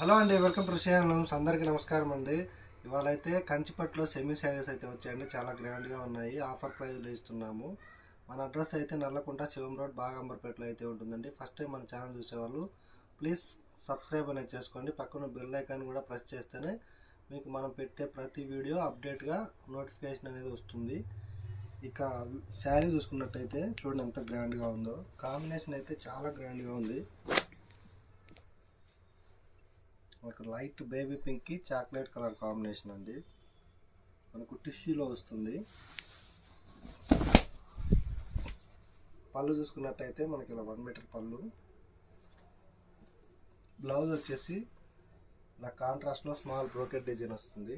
Hello అండి welcome to Shriram's అందరికీ నమస్కారం అండి. ఇవాళ అయితే కంచిపట్లో సెమీ శారీస్ అయితే వచ్చాయండి. చాలా గ్రాండ్గా ఉన్నాయి. ఆఫర్ ప్రైజ్లో ఇస్తున్నాము. మన అడ్రస్ అయితే నల్లకుంట శివం రోడ్ బాగంబర్పేటలో అయితే ఉంటుందండి. ఫస్ట్ టైం మన ఛానల్ చూసేవాళ్ళు ప్లీజ్ సబ్స్క్రైబ్ అనేది చేసుకోండి. పక్కన బెల్ ఐకాన్ కూడా ప్రెస్ చేస్తేనే మీకు మనం పెట్టే ప్రతి వీడియో అప్డేట్గా నోటిఫికేషన్ అనేది వస్తుంది. ఇక శారీ చూసుకున్నట్టయితే చూడండి ఎంత గ్రాండ్గా ఉందో. కాంబినేషన్ అయితే చాలా గ్రాండ్గా ఉంది. మనకు లైట్ బేబీ పింక్కి చాక్లెట్ కలర్ కాంబినేషన్ అండి. మనకు టిష్యూలో వస్తుంది. పళ్ళు చూసుకున్నట్టయితే మనకి ఇలా వన్ మీటర్ పళ్ళు. బ్లౌజ్ వచ్చేసి ఇలా కాంట్రాస్ట్లో స్మాల్ బ్రోకెట్ డిజైన్ వస్తుంది.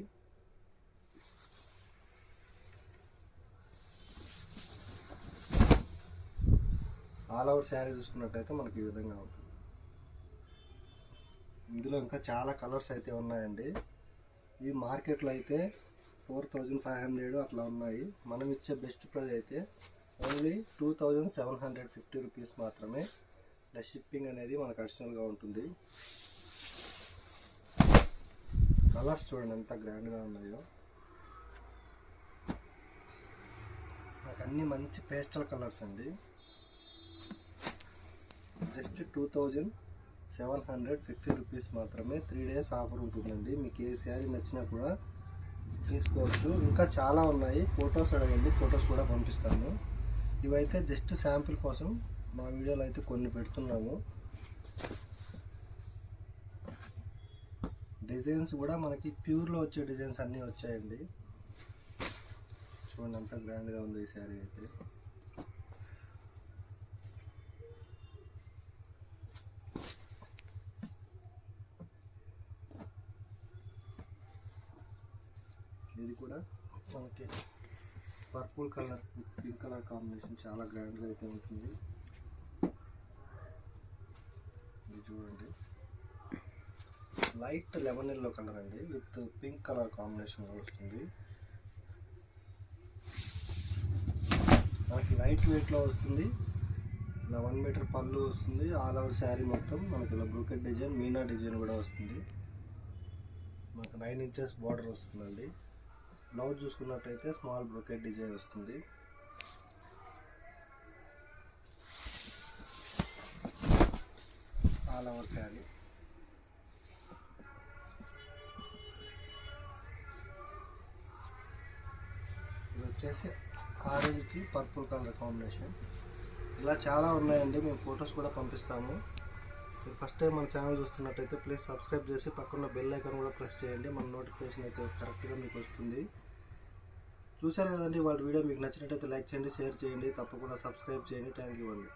ఆల్ ఓవర్ శారీ చూసుకున్నట్టయితే మనకి ఈ విధంగా ఉంటుంది. ఇందులో ఇంకా చాలా కలర్స్ అయితే ఉన్నాయండి. ఇవి మార్కెట్లో అయితే ఫోర్ థౌజండ్ ఫైవ్ హండ్రెడ్ అట్లా ఉన్నాయి. మనం ఇచ్చే బెస్ట్ ప్రైస్ అయితే only two thousand seven hundred fifty rupees మాత్రమే. ప్లస్ షిప్పింగ్ అనేది మనకు అడిషనల్గా ఉంటుంది. కలర్స్ చూడండి ఎంత గ్రాండ్గా ఉన్నాయో. నాకు అన్ని మంచి పేస్టల్ కలర్స్ అండి. Just two thousand seven hundred fifty rupees మాత్రమే త్రీ డేస్ ఆఫర్ ఉంటుందండి. మీకు ఏ శారీ నచ్చినా కూడా తీసుకోవచ్చు. ఇంకా చాలా ఉన్నాయి. ఫొటోస్ అడగండి. ఫొటోస్ కూడా పంపిస్తాను. ఇవైతే జస్ట్ శాంపిల్ కోసం మా వీడియోలో అయితే కొన్ని పెడుతున్నాము. డిజైన్స్ కూడా మనకి ప్యూర్లో వచ్చే డిజైన్స్ అన్నీ వచ్చాయండి. చూడండి అంత గ్రాండ్గా ఉంది ఈ శారీ అయితే. ఇది కూడా. మనకి purple colour with pink colour combination చాలా గ్రాండ్గా అయితే ఉంటుంది. ఇది చూడండి. లైట్ లెమన్ ఎల్లో కలర్ అండి. విత్ పింక్ కలర్ కాంబినేషన్ వస్తుంది. మనకి లైట్ వెయిట్లో వస్తుంది. ఇలా వన్ మీటర్ పళ్ళు వస్తుంది. ఆల్ ఓవర్ శారీ మొత్తం. మనకి ఇలా బ్రూకెట్ డిజైన్ మీనా డిజైన్ కూడా వస్తుంది. మనకు నైన్ ఇంచెస్ బార్డర్ వస్తుందండి. బ్లౌజ్ చూసుకున్నట్టయితే స్మాల్ బ్రొకెట్ డిజైన్ వస్తుంది. All over sari. ఇది వచ్చేసి ఆరెంజ్కి పర్పుల్ కలర్ కాంబినేషన్. ఇలా చాలా ఉన్నాయండి మేము ఫొటోస్ కూడా పంపిస్తాము. మీరు ఫస్ట్ టైం మన ఛానల్ చూస్తున్నట్టయితే ప్లీజ్ సబ్స్క్రైబ్ చేసి పక్కన బెల్ ఐకాన్ కూడా ప్రెస్ చేయండి. మన నోటిఫికేషన్ అయితే కరెక్ట్గా మీకు వస్తుంది. చూశారు కదండి వాళ్ళ వీడియో మీకు నచ్చినట్టయితే లైక్ చేయండి షేర్ చేయండి. తప్పకుండా సబ్స్క్రైబ్ చేయండి. థ్యాంక్ యూ అండి.